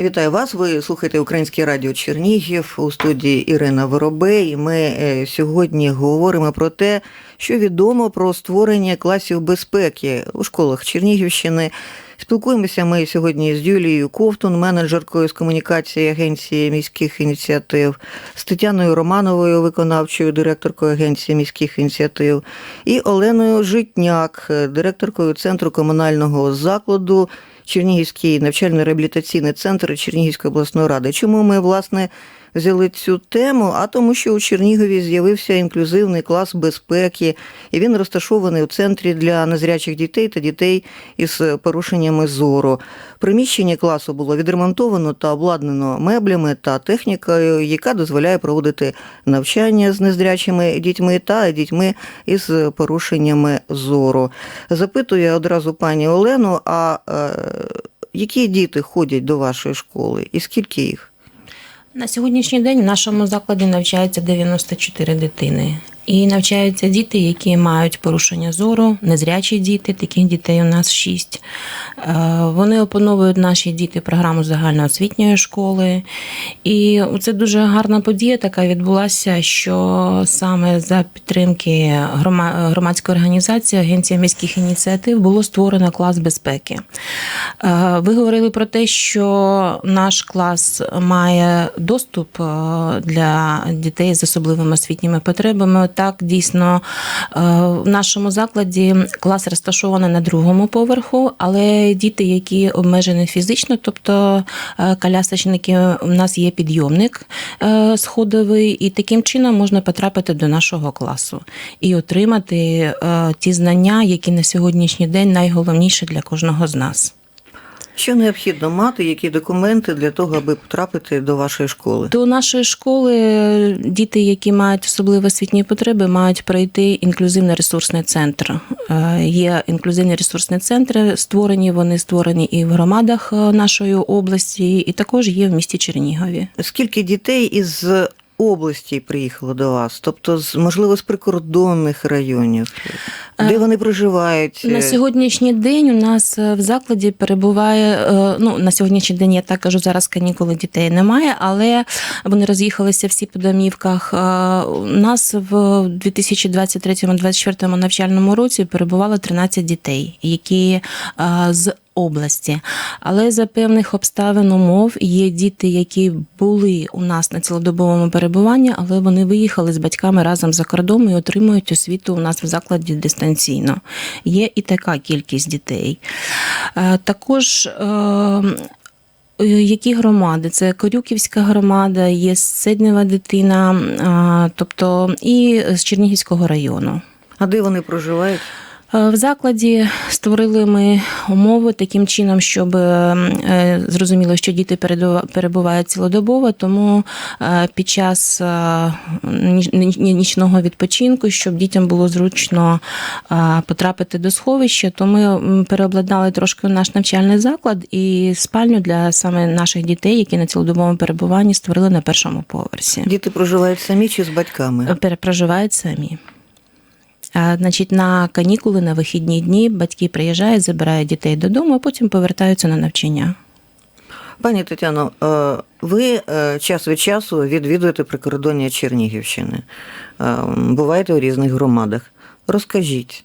Вітаю вас. Ви слухаєте Українське радіо Чернігів у студії Ірина Воробей. Ми е, сьогодні говоримо про те, що відомо про створення класів безпеки у школах Чернігівщини. Спілкуємося ми сьогодні з Юлією Ковтун, менеджеркою з комунікації агенції міських ініціатив, з Тетяною Романовою, виконавчою директоркою агенції міських ініціатив, і Оленою Житняк, директоркою центру комунального закладу Чернігівський навчально-реабілітаційний центр Чернігівської обласної ради. Чому ми власне взяли цю тему? А тому, що у Чернігові з'явився інклюзивний клас безпеки, і він розташований у центрі для незрячих дітей та дітей із порушеннями зору. Приміщення класу було відремонтовано та обладнано меблями та технікою, яка дозволяє проводити навчання з незрячими дітьми та дітьми із порушеннями зору. Запитую одразу пані Олену, а е, які діти ходять до вашої школи і скільки їх? На сьогоднішній день в нашому закладі навчається 94 дитини. І навчаються діти, які мають порушення зору, незрячі діти, таких дітей у нас шість. Е, Вони опановують наші діти програму загальноосвітньої школи. І це дуже гарна подія, така відбулася, що саме за підтримки громадської організації Агенція міських ініціатив було створено клас безпеки. Е, Ви говорили про те, що наш клас має доступ е, для дітей з особливими освітніми потребами. Так, дійсно, е, в нашому закладі клас розташований на другому поверху, але діти, які обмежені фізично, тобто е, колясочники, у нас є підйомник е, сходовий, і таким чином можна потрапити до нашого класу і отримати ті знання, які на сьогоднішній день найголовніші для кожного з нас. Що необхідно мати, які документи для того, аби потрапити до вашої школи? До нашої школи діти, які мають особливі освітні потреби, мають пройти інклюзивний ресурсний центр. Е, Є інклюзивні ресурсні центри, створені вони створені і в громадах е, нашої області, і також є в місті Чернігові. Скільки дітей із області приїхало до вас? Тобто, з можливо, з прикордонних районів? Де Е, вони проживають? На сьогоднішній день у нас е, в закладі перебуває. е, Ну на сьогоднішній день я так кажу, зараз канікули дітей немає, але вони роз'їхалися всі по домівках. У нас в 2023-2024 навчальному році перебувало 13 дітей, які з області, але за певних обставин умов є діти, які були у нас на цілодобовому перебуванні, але вони виїхали з батьками разом за кордон і отримують освіту у нас в закладі дистанційно. Є і така кількість дітей. Е, Також. е, які громади? Це Корюківська громада, є Седнева дитина, тобто і з Чернігівського району. А де вони проживають? Е, В закладі створили ми умови таким чином, щоб е, зрозуміло, що діти перебувають цілодобово, тому е, під час е, нічного відпочинку, щоб дітям було зручно е, потрапити до сховища, то ми переобладнали трошки наш навчальний заклад і спальню для саме наших дітей, які на цілодобовому перебуванні створили на першому поверсі. Діти проживають самі чи з батьками? Перепроживають самі. А, Значить, на канікули, на вихідні дні батьки приїжджають, забирають дітей додому, а потім повертаються на навчання. Пані Тетяно, е, ви е, час від часу відвідуєте прикордоння Чернігівщини, е, буваєте у різних громадах. Розкажіть,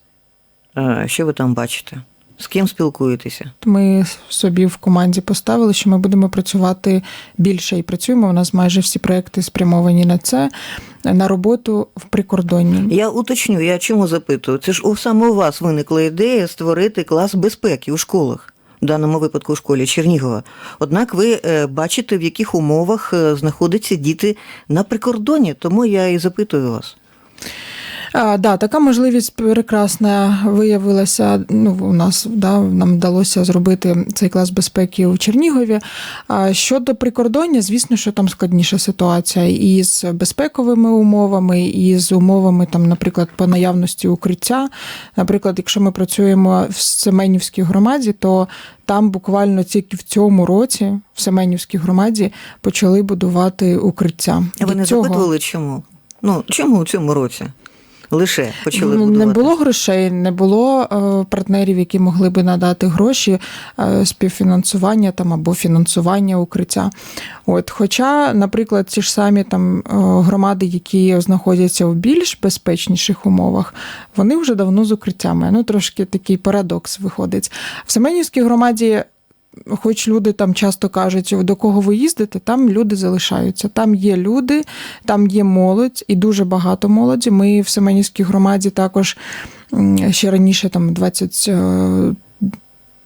е, що ви там бачите? З ким спілкуєтеся? Ми собі в команді поставили, що ми будемо працювати більше і працюємо. У нас майже всі проекти спрямовані на це, на роботу в прикордонні. Я уточню, я чому запитую? Це ж у саме у вас виникла ідея створити клас безпеки у школах. В даному випадку у школі Чернігова. Однак ви е, бачите, в яких умовах е, знаходяться діти на прикордоні, тому я і запитую вас. А, да, така можливість прекрасна виявилася. Ну, у нас да, нам вдалося зробити цей клас безпеки у Чернігові. А щодо прикордоння, звісно, що там складніша ситуація і з безпековими умовами, і з умовами, там, наприклад, по наявності укриття. Наприклад, якщо ми працюємо в Семенівській громаді, то там буквально тільки в цьому році в Семенівській громаді почали будувати укриття. А ви не цього- запитували, чому? Ну, чому у цьому році? Лише почали не було грошей, не було е, партнерів, які могли би надати гроші е, співфінансування там або фінансування укриття. От, хоча, наприклад, ті ж самі там е, громади, які знаходяться в більш безпечніших умовах, вони вже давно з укриттями. Ну трошки такий парадокс виходить. В Семенівській громаді. Хоч люди там часто кажуть, до кого ви їздите, там люди залишаються. Там є люди, там є молодь і дуже багато молоді. Ми в Семенівській громаді також ще раніше, там 20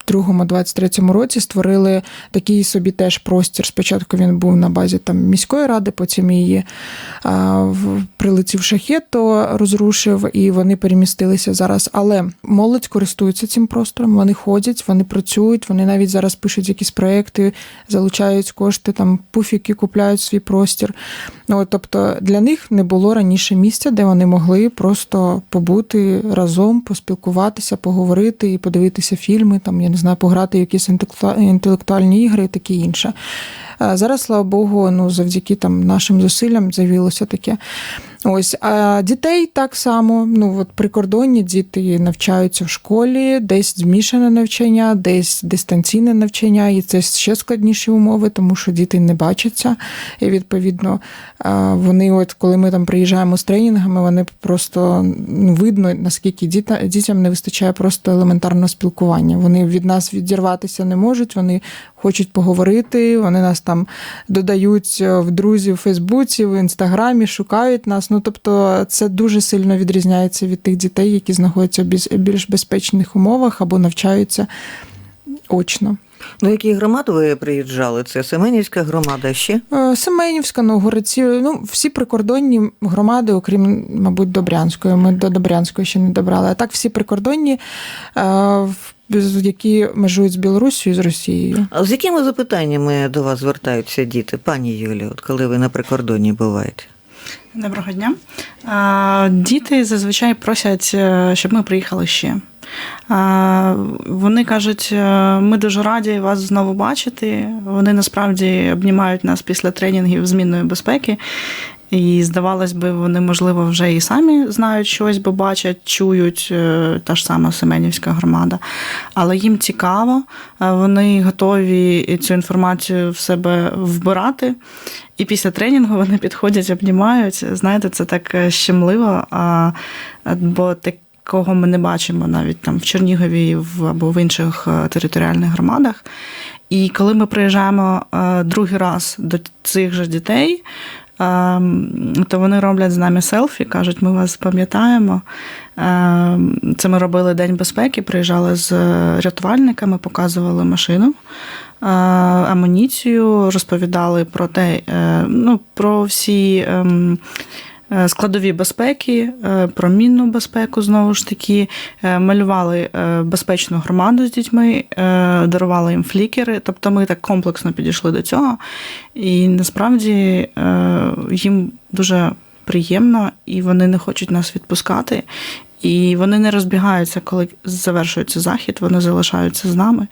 22-23 році створили такий собі теж простір. Спочатку він був на базі там міської ради, потім її прилетів шахет, то розрушив, і вони перемістилися зараз. Але молодь користується цим простором, вони ходять, вони працюють, вони навіть зараз пишуть якісь проекти, залучають кошти, там пуфіки купляють свій простір. Ну, тобто для них не було раніше місця, де вони могли просто побути разом, поспілкуватися, поговорити і подивитися фільми, там, я не знаю, пограти в якісь інтелектуа- інтелектуальні ігри і таке інше. Зараз, слава Богу, ну, завдяки там, нашим зусиллям з'явилося таке. Ось, а дітей так само. Ну, от прикордонні діти навчаються в школі, десь змішане навчання, десь дистанційне навчання, і це ще складніші умови, тому що діти не бачаться. І відповідно, вони, от коли ми там приїжджаємо з тренінгами, вони просто ну, видно, наскільки діта, дітям не вистачає просто елементарного спілкування. Вони від нас відірватися не можуть, вони хочуть поговорити, вони нас там додають е, в друзі в Фейсбуці, в Інстаграмі, шукають нас. Ну тобто, це дуже сильно відрізняється від тих дітей, які знаходяться в більш- безпечних умовах або навчаються очно. Ну, які громади ви приїжджали? Це Семенівська громада ще? Е, Семенівська, Новгородці, ну всі прикордонні громади, окрім, мабуть, Добрянської. Ми до Добрянської ще не добрали. А так всі прикордонні, е, які межують з Білорусією і з Росією. А з якими запитаннями до вас звертаються діти, пані Юлі, от коли ви на прикордонні буваєте? Доброго дня. Діти зазвичай просять, е, щоб ми приїхали ще. Вони кажуть, е, ми дуже раді вас знову бачити. Вони насправді обнімають нас після тренінгів змінної безпеки. І здавалось би, вони, можливо, вже і самі знають щось, бо бачать, чують е, та ж сама Семенівська громада. Але їм цікаво, е, вони готові цю інформацію в себе вбирати. І після тренінгу вони підходять, обнімають. Знаєте, це так е, щемливо, бо такого ми не бачимо навіть там в Чернігові або в інших територіальних громадах. І коли ми приїжджаємо другий раз до цих же дітей, то вони роблять з нами селфі, кажуть, ми вас пам'ятаємо. Ем, Це ми робили День безпеки, приїжджали з рятувальниками, показували машину, е, амуніцію, розповідали про те, е, ну, про всі. Е, Складові безпеки, е, про мінну безпеку знову ж таки, е, малювали безпечну громаду з дітьми, дарували їм флікери. Тобто ми так комплексно підійшли до цього. І насправді їм дуже приємно, і вони не хочуть нас відпускати. І вони не розбігаються, коли завершується захід, вони залишаються з нами.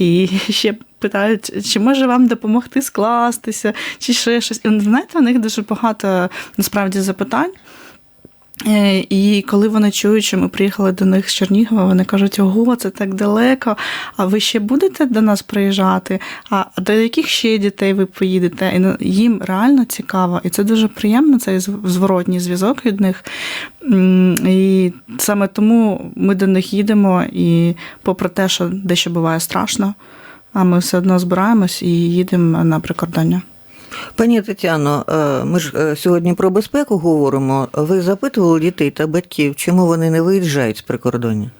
І ще питають, чи може вам допомогти скластися, чи ще щось. І знаєте, у них дуже багато насправді запитань. Е, І коли вони чують, що ми приїхали до них з Чернігова, вони кажуть, ого, це так далеко. А ви ще будете до нас приїжджати? А до яких ще дітей ви поїдете? І їм реально цікаво, і це дуже приємно, цей зворотній зв'язок від них. І саме тому ми до них їдемо, і попри те, що дещо буває страшно, а ми все одно збираємось і їдемо на прикордоння. Пані Тетяно, е, ми ж е, сьогодні про безпеку говоримо. Ви запитували дітей та батьків, чому вони не виїжджають з прикордоння?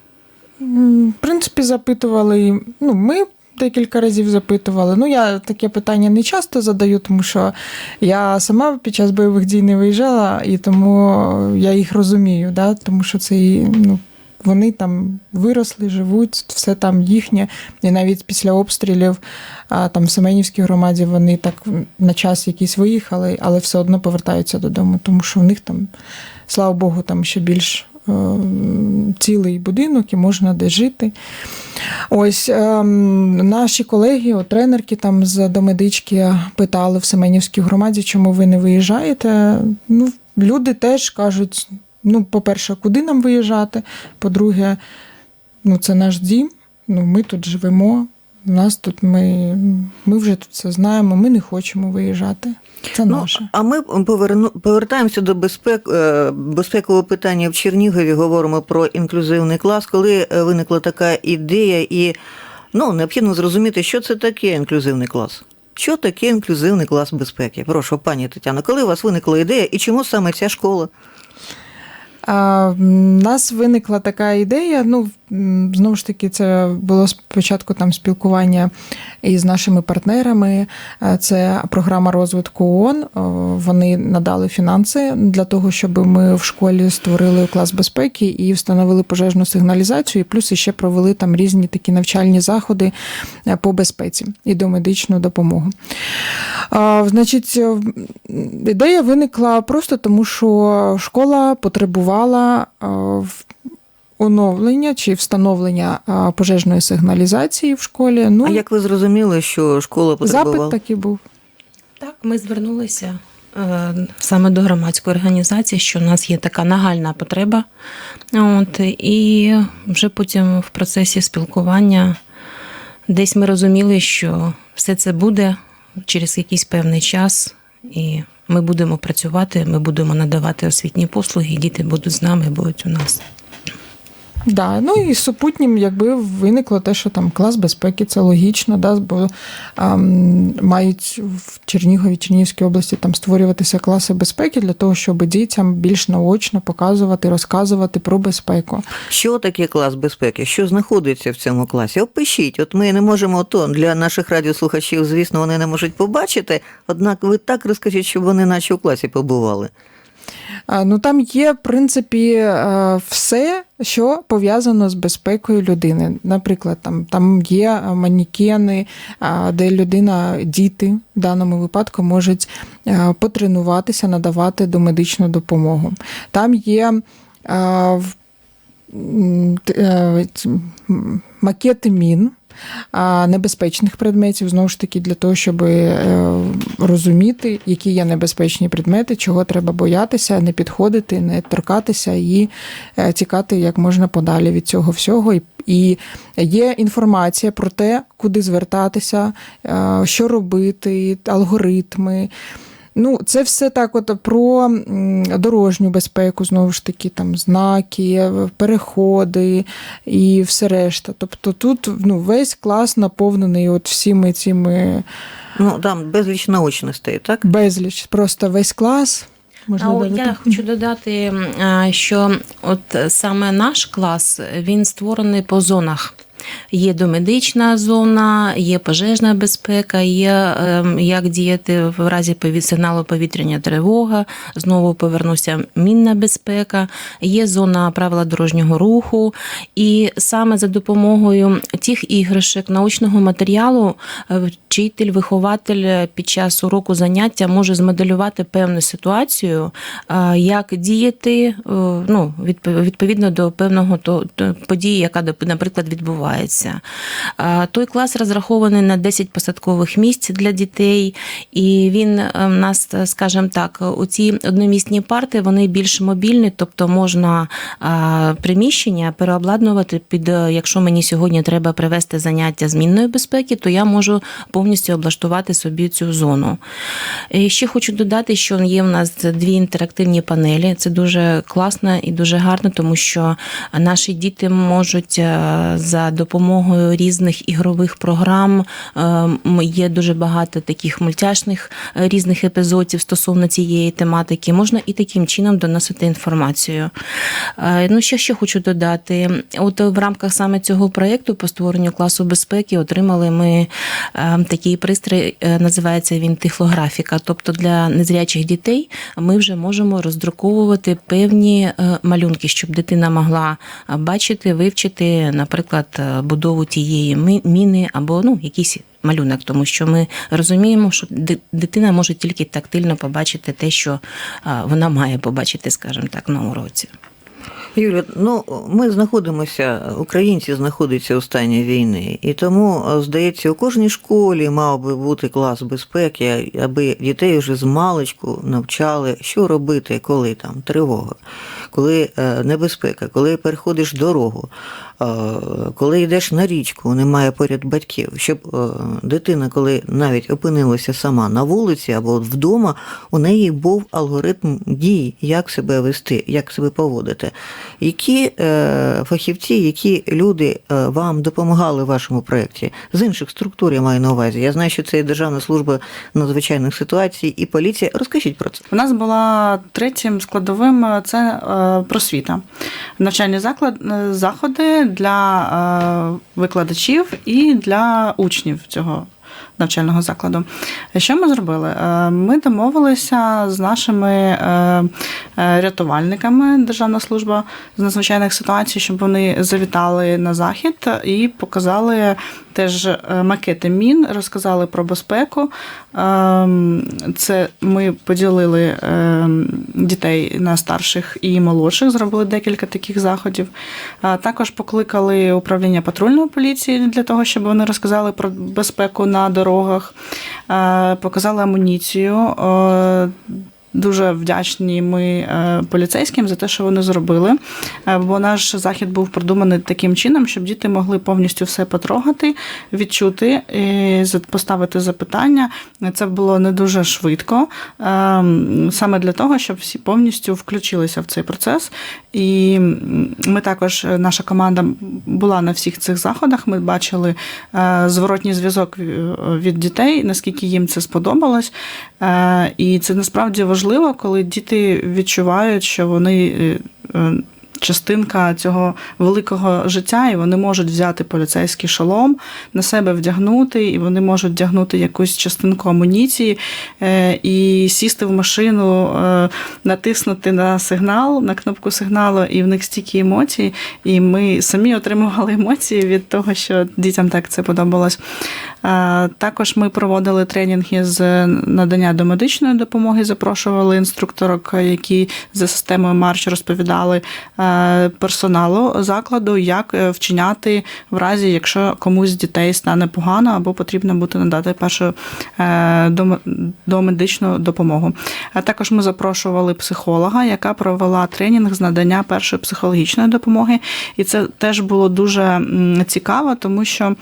В принципі, запитували. Ну, ми декілька разів запитували. Ну, я таке питання не часто задаю, тому що я сама під час бойових дій не виїжджала, і тому я їх розумію, да? тому що це ну. Вони там виросли, живуть, все там їхнє. І навіть після обстрілів там в Семенівській громаді вони так на час якийсь виїхали, але все одно повертаються додому, тому що в них там, слава Богу, там ще більш е, цілий будинок і можна де жити. Ось ем, наші колеги, от, тренерки там з домедички питали в Семенівській громаді, чому ви не виїжджаєте. Ну, люди теж кажуть. Ну, по-перше, куди нам виїжджати? По-друге, ну, це наш дім, ну, ми тут живемо. У нас тут ми, ми вже тут все знаємо, ми не хочемо виїжджати. Це Ну, наше. а ми поверну, повертаємося до безпек, е, безпекового питання в Чернігові. Говоримо про інклюзивний клас. Коли е, виникла така ідея, і ну, необхідно зрозуміти, що це таке інклюзивний клас. Що таке інклюзивний клас безпеки? Прошу, пані Тетяно, коли у вас виникла ідея і чому саме ця школа? Нас виникла така ідея. Ну, знову ж таки, це було спочатку там спілкування із нашими партнерами. Це програма розвитку ООН. Вони надали фінанси для того, щоб ми в школі створили клас безпеки і встановили пожежну сигналізацію, і плюс ще провели там різні такі навчальні заходи е, по безпеці і до медичну допомогу. Значить, е, ідея виникла просто тому, що школа потребувала е, в- оновлення чи встановлення пожежної сигналізації в школі. Ну, А як ви зрозуміли, що школа потребувала? запит такий був. Так, ми звернулися е, саме до громадської організації, що в нас є така нагальна потреба. От, і вже потім в процесі спілкування десь ми розуміли, що все це буде через якийсь певний час, і ми будемо працювати, ми будемо надавати освітні послуги, і діти будуть з нами, будуть у нас. Да, ну і супутнім, якби виникло те, що там клас безпеки, це логічно, да, бо ем, мають в Чернігові, Чернігівській області там створюватися класи безпеки для того, щоб дітям більш наочно показувати, розказувати про безпеку. Що таке клас безпеки? Що знаходиться в цьому класі? Опишіть. От ми не можемо то для наших радіослухачів, звісно, вони не можуть побачити. Однак ви так розкажіть, щоб вони наче у класі побували. Ну там є, в принципі, е, все, що пов'язано з безпекою людини. Наприклад, там, там є манікени, де людина, діти в даному випадку можуть е, потренуватися, надавати домедичну допомогу. Там є е, е, макети мін. Небезпечних предметів знову ж таки для того, щоб е, розуміти, які є небезпечні предмети, чого треба боятися, не підходити, не торкатися і е, тікати як можна подалі від цього всього. І є інформація про те, куди звертатися, е, що робити, алгоритми. Ну, це все так, от про дорожню безпеку, знову ж таки, там знаки, переходи і все решта. Тобто тут ну, весь клас наповнений от всіми цими Ну там безліч наочностей, так? безліч. Просто весь клас. Можна А от я хочу додати, що от саме наш клас він створений по зонах. Є домедична зона, є пожежна безпека, є ем, як діяти в разі сигналу повітряна тривога. Знову повернуся мінна безпека, є зона правила дорожнього руху. І саме за допомогою тих іграшок, научного матеріалу, е, вчитель, вихователь під час уроку заняття може змоделювати певну ситуацію, е, як діяти е, ну, відповідно до певного то, події, яка, наприклад, відбувається. Е, Той клас розрахований на 10 посадкових місць для дітей, і він е, в нас, е, скажімо так, у ці одномісні парти вони більш мобільні, тобто можна е, приміщення переобладнувати під, е, якщо мені сьогодні треба привести заняття змінної безпеки, то я можу повністю облаштувати собі цю зону. І ще хочу додати, що є в нас дві інтерактивні панелі. Це дуже класно і дуже гарно, тому що наші діти можуть е, за допомогою різних ігрових програм е, є дуже багато таких мультяшних е, різних епізодів стосовно цієї тематики. Можна і таким чином доносити інформацію. Е, Ну, що ще хочу додати. От в рамках саме цього проєкту по створенню класу безпеки отримали ми е, такий пристрій, е, називається він тифлографіка. Тобто для незрячих дітей ми вже можемо роздруковувати певні малюнки, щоб дитина могла бачити, вивчити, наприклад, будову тієї міни або ну, якийсь малюнок, тому що ми розуміємо, що дитина може тільки тактильно побачити те, що вона має побачити, скажімо так, на уроці. Юля, ну ми знаходимося, українці знаходяться у стані війни, і тому е, здається, у кожній школі мав би бути клас безпеки, аби дітей вже з маличку навчали, що робити, коли там тривога, коли е, небезпека, коли переходиш дорогу, е, коли йдеш на річку, немає поряд батьків, щоб е, дитина, коли навіть опинилася сама на вулиці або вдома, у неї був алгоритм дій, як себе вести, як себе поводити. Які фахівці, які люди вам допомагали в вашому проєкті? З інших структур я маю на увазі. Я знаю, що це і Державна служба надзвичайних ситуацій, і поліція. Розкажіть про це. У нас була третім складовим це просвіта, навчальні заклад, е, заходи для е, викладачів і для учнів цього. Навчального закладу. Що ми зробили? Е, Ми домовилися з нашими е, е, рятувальниками Державна служба з надзвичайних ситуацій, щоб вони завітали на захід і показали теж е, макети мін, розказали про безпеку. Ем, Це ми поділили ем, дітей на старших і молодших, зробили декілька таких заходів. Також покликали управління патрульної поліції для того, щоб вони розказали про безпеку на дорогах, Е, показали амуніцію. Дуже вдячні ми е, поліцейським за те, що вони зробили. Е, Бо наш захід був продуманий таким чином, щоб діти могли повністю все потрогати, відчути, поставити запитання. Це було не дуже швидко, ем, саме для того, щоб всі повністю включилися в цей процес. І ми також, е, наша команда була на всіх цих заходах. Ми бачили зворотній зв'язок від дітей, наскільки їм це сподобалось. І це насправді важливо, коли діти відчувають, що вони. Частинка цього великого життя, і вони можуть взяти поліцейський шолом на себе вдягнути, і вони можуть вдягнути якусь частинку амуніції е, і сісти в машину, е, натиснути на сигнал, на кнопку сигналу, і в них стільки емоцій. І ми самі отримували емоції від того, що дітям так це подобалось. Також ми проводили тренінги з надання домедичної допомоги, запрошували інструкторок, які за системою Марч розповідали персоналу закладу, як е, вчиняти в разі, якщо комусь з дітей стане погано або потрібно буде надати першу е, домедичну допомогу. Також ми запрошували психолога, яка провела тренінг з надання першої психологічної допомоги, і це теж було дуже цікаво, тому що.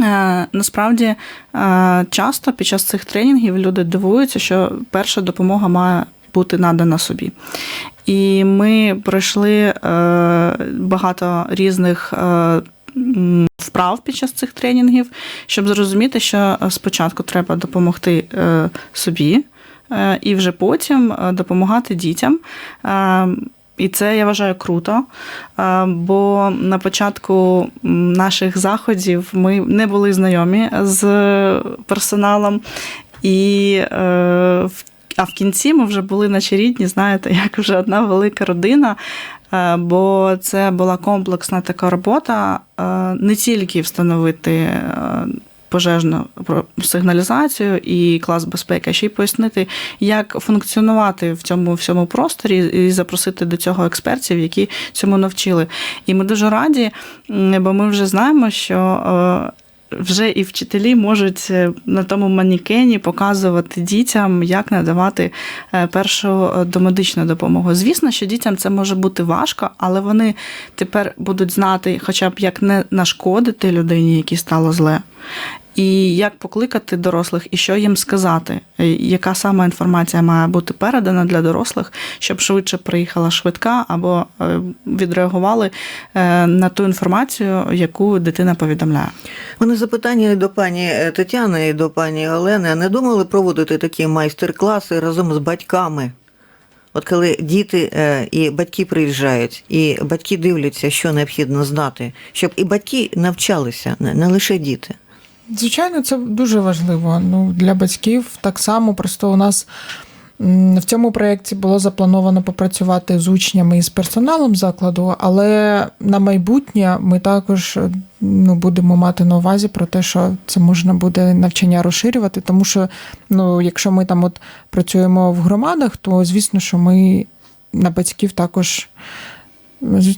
Е, Насправді е, часто під час цих тренінгів люди дивуються, що перша допомога має бути надана собі. І ми пройшли е, багато різних. е, Вправ під час цих тренінгів, щоб зрозуміти, що спочатку треба допомогти е, собі, е, і вже потім е, допомагати дітям. Е, І це я вважаю круто. е, Бо на початку наших заходів ми не були знайомі з персоналом, і е, в- а в кінці ми вже були наче рідні, знаєте, як вже одна велика родина. Е, Бо це була комплексна така робота, е, не тільки встановити е, пожежну сигналізацію і клас безпеки, а ще й пояснити, як функціонувати в цьому всьому просторі і запросити до цього експертів, які цьому навчили. І ми дуже раді, бо ми вже знаємо, що. Вже і вчителі можуть е, на тому манікені показувати дітям, як надавати е, першу е, домедичну допомогу. Звісно, що дітям це може бути важко, але вони тепер будуть знати, хоча б як не нашкодити людині, якій стало зле. І як покликати дорослих, і що їм сказати, е, яка саме інформація має бути передана для дорослих, щоб швидше приїхала швидка або е, відреагували е, на ту інформацію, яку дитина повідомляє. Мене запитання до пані Тетяни і до пані Олени. Не думали проводити такі майстер-класи разом з батьками? От коли діти і батьки приїжджають, і батьки дивляться, що необхідно знати, щоб і батьки навчалися, не лише діти. Звичайно, це дуже важливо. Ну, для батьків так само. Просто у нас в цьому проєкті було заплановано попрацювати з учнями і з персоналом закладу, але на майбутнє ми також ну, будемо мати на увазі про те, що це можна буде навчання розширювати, тому що ну, якщо ми там от працюємо в громадах, то звісно, що ми на батьків також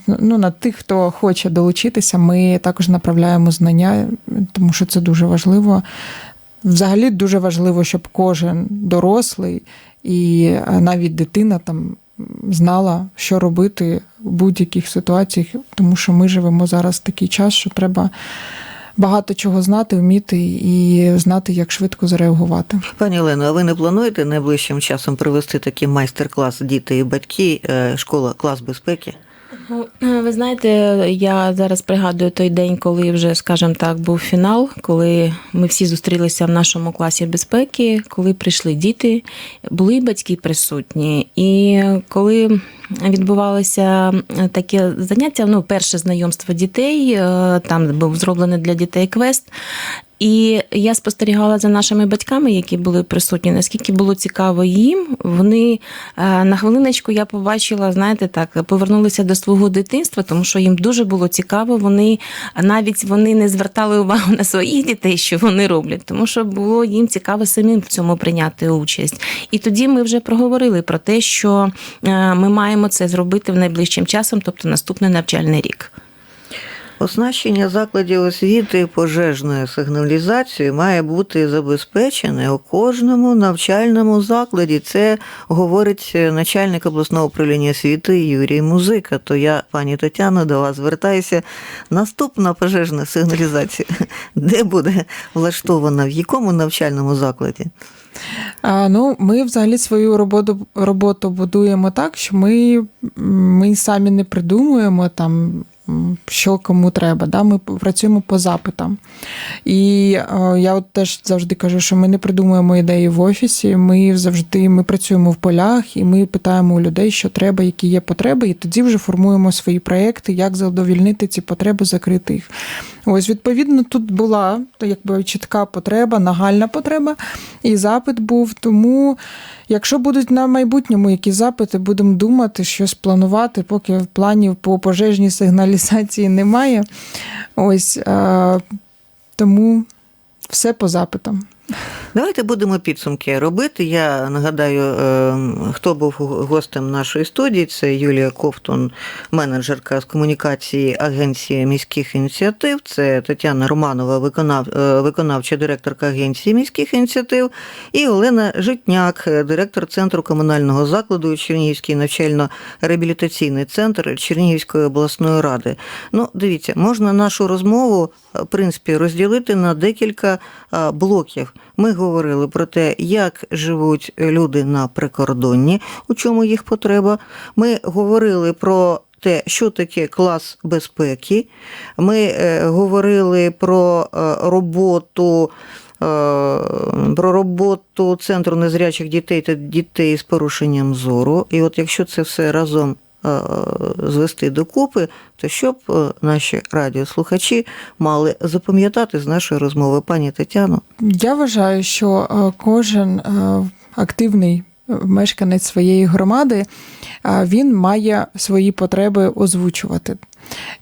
ну, на тих, хто хоче долучитися, ми також направляємо знання, тому що це дуже важливо. Взагалі дуже важливо, щоб кожен дорослий і е, навіть дитина там знала, що робити в будь-яких ситуаціях, тому що ми живемо зараз такий час, що треба багато чого знати, вміти і знати, як швидко зареагувати. Пані Олено, а ви не плануєте найближчим часом провести такий майстер-клас діти і батьки, е, школа клас безпеки? Ну, ви знаєте, я зараз пригадую той день, коли вже, скажімо так, був фінал, коли ми всі зустрілися в нашому класі безпеки, коли прийшли діти, були й батьки присутні. І коли відбувалося таке заняття, ну, перше знайомство дітей, е, там був зроблений для дітей квест. І я спостерігала за нашими батьками, які були присутні, наскільки було цікаво їм. Вони е, на хвилиночку я побачила, знаєте, так, повернулися до свого дитинства, тому що їм дуже було цікаво. Вони навіть вони не звертали увагу на своїх дітей, що вони роблять, тому що було їм цікаво самим в цьому прийняти участь. І тоді ми вже проговорили про те, що е, ми маємо це зробити в найближчим часом, тобто наступний навчальний рік. Оснащення закладів освіти пожежною сигналізацією має бути забезпечене у кожному навчальному закладі. Це говорить начальник обласного управління освіти Юрій Музика. То я, пані Тетяно, до вас звертаюся. Наступна пожежна сигналізація, де буде влаштована, в якому навчальному закладі? А, ну, ми взагалі свою роботу, роботу будуємо так, що ми, ми самі не придумуємо там. Що кому треба, да? ми працюємо по запитам. І е, я от теж завжди кажу, що ми не придумуємо ідеї в офісі. Ми завжди ми працюємо в полях і ми питаємо у людей, що треба, які є потреби, і тоді вже формуємо свої проекти, як задовільнити ці потреби, закрити їх. Ось, відповідно, тут була якби чітка потреба, нагальна потреба, і запит був. Тому, якщо будуть на майбутньому які запити, будемо думати, щось планувати, поки планів по пожежній сигналізації немає. Ось е, тому все по запитам. Давайте будемо підсумки робити. Я нагадаю, е, хто був гостем нашої студії. Це Юлія Ковтун, менеджерка з комунікації Агенції міських ініціатив. Це Тетяна Романова, виконав, е, виконавча директорка Агенції міських ініціатив, і Олена Житняк, директор центру комунального закладу Чернігівський навчально-реабілітаційний центр Чернігівської обласної ради. Ну, дивіться, можна нашу розмову в принципі розділити на декілька блоків. Ми говорили про те, як живуть люди на прикордонні, у чому їх потреба. Ми говорили про те, що таке клас безпеки. Ми е, говорили про е, роботу. е, Про роботу центру незрячих дітей та дітей з порушенням зору. І от якщо це все разом звести докупи, то що б е, наші радіослухачі мали запам'ятати з нашої розмови, пані Тетяно? Я вважаю, що е, кожен е, активний мешканець своєї громади е, він має свої потреби озвучувати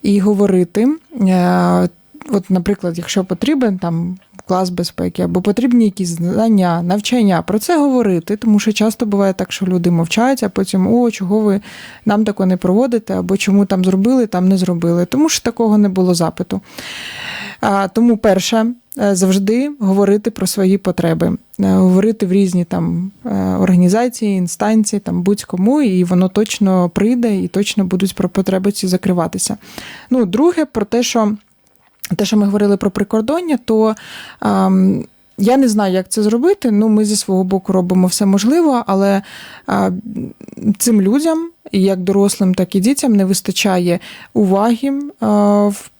і говорити. Е, От, наприклад, якщо потрібен там клас безпеки або потрібні якісь знання, навчання, про це говорити, тому що часто буває так, що люди мовчать, а потім о, чого ви нам тако не проводите, або чому там зробили, там не зробили. Тому що такого не було запиту. А, Тому перше, е, завжди говорити про свої потреби, Е, говорити в різні там е, організації, інстанції, там будь-кому, і воно точно прийде, і точно будуть про потреби ці закриватися. Ну, друге, про те, що те, що ми говорили про прикордоння, то. ем, я не знаю, як це зробити. Ну, ми зі свого боку робимо все можливе, але а, цим людям, як дорослим, так і дітям, не вистачає уваги а, в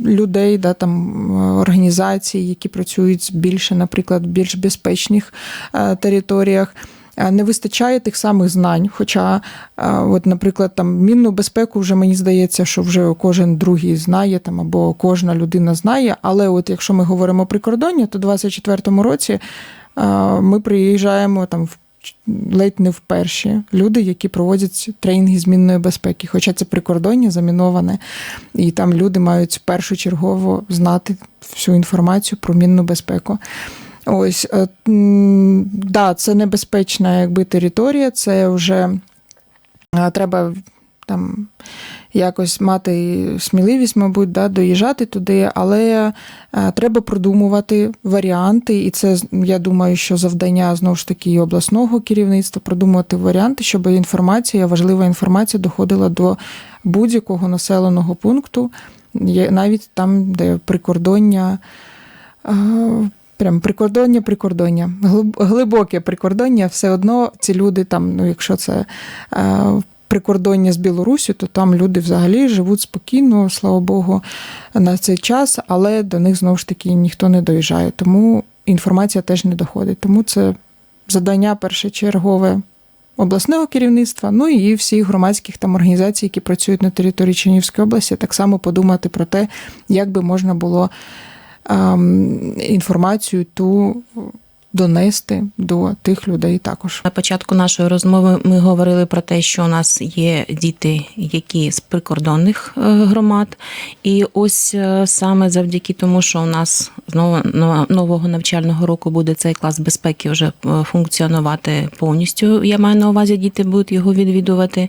людей, да, там, е, організацій, які працюють більше, наприклад, в більш безпечних е, територіях. Е, Не вистачає тих самих знань. Хоча, е, от, наприклад, там мінну безпеку вже мені здається, що вже кожен другий знає там або кожна людина знає. Але от якщо ми говоримо про кордоння, то в 24-му році е, ми приїжджаємо там в ледь не вперше люди, які проводять тренінги з мінної безпеки. Хоча це прикордоння заміноване, і там люди мають першочергово знати всю інформацію про мінну безпеку. Ось, е, да, це небезпечна якби територія, це вже е, треба там якось мати сміливість, мабуть, да, доїжджати туди, але е, треба продумувати варіанти, і це я думаю, що завдання знову ж таки і обласного керівництва продумувати варіанти, щоб інформація, важлива інформація доходила до будь-якого населеного пункту, навіть там, де прикордоння. Прям прикордоння, прикордоння, глибоке прикордоння, все одно ці люди там, ну якщо це е, прикордоння з Білорусі, то там люди взагалі живуть спокійно, слава Богу, на цей час, але до них знову ж таки ніхто не доїжджає. Тому інформація теж не доходить. Тому це завдання першочергове обласного керівництва, ну і всіх громадських там організацій, які працюють на території Чернігівської області, так само подумати про те, як би можна було інформацію ту донести до тих людей також. На початку нашої розмови ми говорили про те, що у нас є діти, які з прикордонних е, громад, і ось е, саме завдяки тому, що у нас знову нового навчального року буде цей клас безпеки вже е, функціонувати повністю. Я маю на увазі, діти будуть його відвідувати.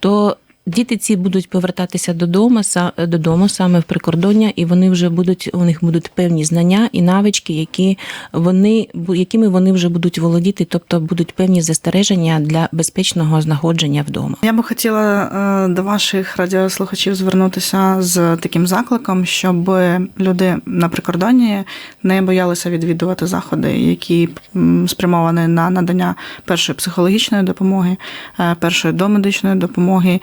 То Діти ці будуть повертатися додому, са- додому саме в прикордоння, і вони вже будуть у них будуть певні знання і навички, які вони якими вони вже будуть володіти, тобто будуть певні застереження для безпечного знаходження вдома. Я би хотіла е, до ваших радіослухачів звернутися з таким закликом, щоб люди на прикордонні не боялися відвідувати заходи, які спрямовані на надання першої психологічної допомоги, е, першої домедичної допомоги,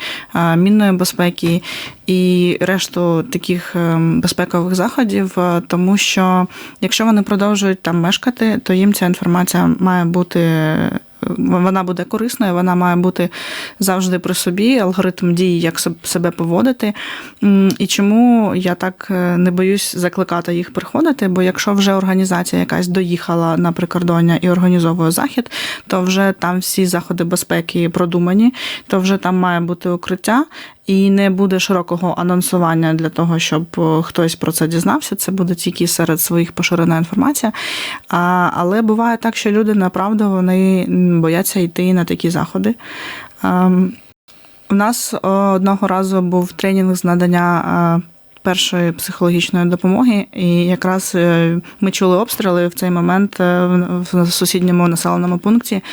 мінної безпеки і решту таких е, безпекових заходів, е, тому що якщо вони продовжують там мешкати, то їм ця інформація має бути вона буде корисною, вона має бути завжди при собі, алгоритм дії, як себе поводити. І чому я так е, не боюсь закликати їх приходити? Бо якщо вже організація якась доїхала на прикордоння і організовує захід, то вже там всі заходи безпеки продумані, то вже там має бути укриття. І не буде широкого анонсування для того, щоб е, хтось про це дізнався. Це буде тільки серед своїх поширена інформація. А, але буває так, що люди направду вони бояться йти на такі заходи. Ем, У нас е, одного разу був тренінг з надання. е, Першої психологічної допомоги, і якраз ми чули обстріли в цей момент в сусідньому населеному пункті.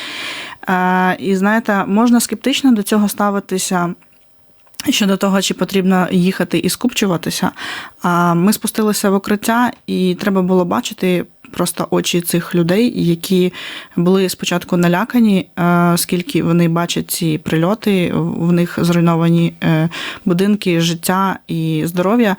І знаєте, можна скептично до цього ставитися щодо того, чи потрібно їхати і скупчуватися. Ми спустилися в укриття, і треба було бачити. Просто очі цих людей, які були спочатку налякані, скільки вони бачать ці прильоти, в них зруйновані е, будинки, життя і здоров'я.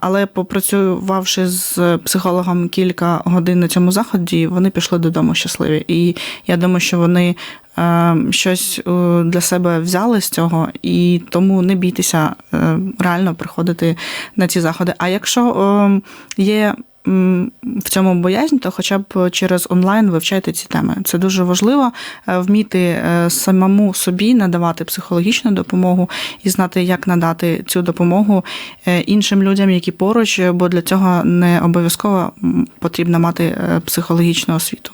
Але попрацювавши з психологом кілька годин на цьому заході, вони пішли додому щасливі. І я думаю, що вони е, щось е, для себе взяли з цього, і тому не бійтеся е, реально приходити на ці заходи. А якщо є в цьому боязнь, то хоча б через онлайн вивчайте ці теми. Це дуже важливо е, вміти е, самому собі надавати психологічну допомогу і знати, як надати цю допомогу е, іншим людям, які поруч, бо для цього не обов'язково потрібно мати психологічну освіту.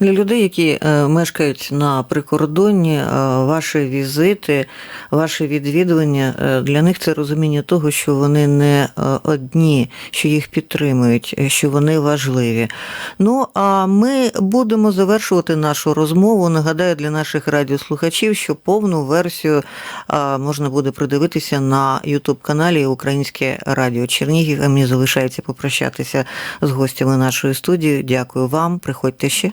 Для людей, які е, мешкають на прикордонні, е, ваші візити, ваші відвідування, е, для них це розуміння того, що вони не одні, що їх підтримують, що вони важливі. Ну а ми будемо завершувати нашу розмову. Нагадаю для наших радіослухачів, що повну версію можна буде придивитися на Ютуб-каналі Українське Радіо Чернігів. А мені залишається попрощатися з гостями нашої студії. Дякую вам. Приходьте ще.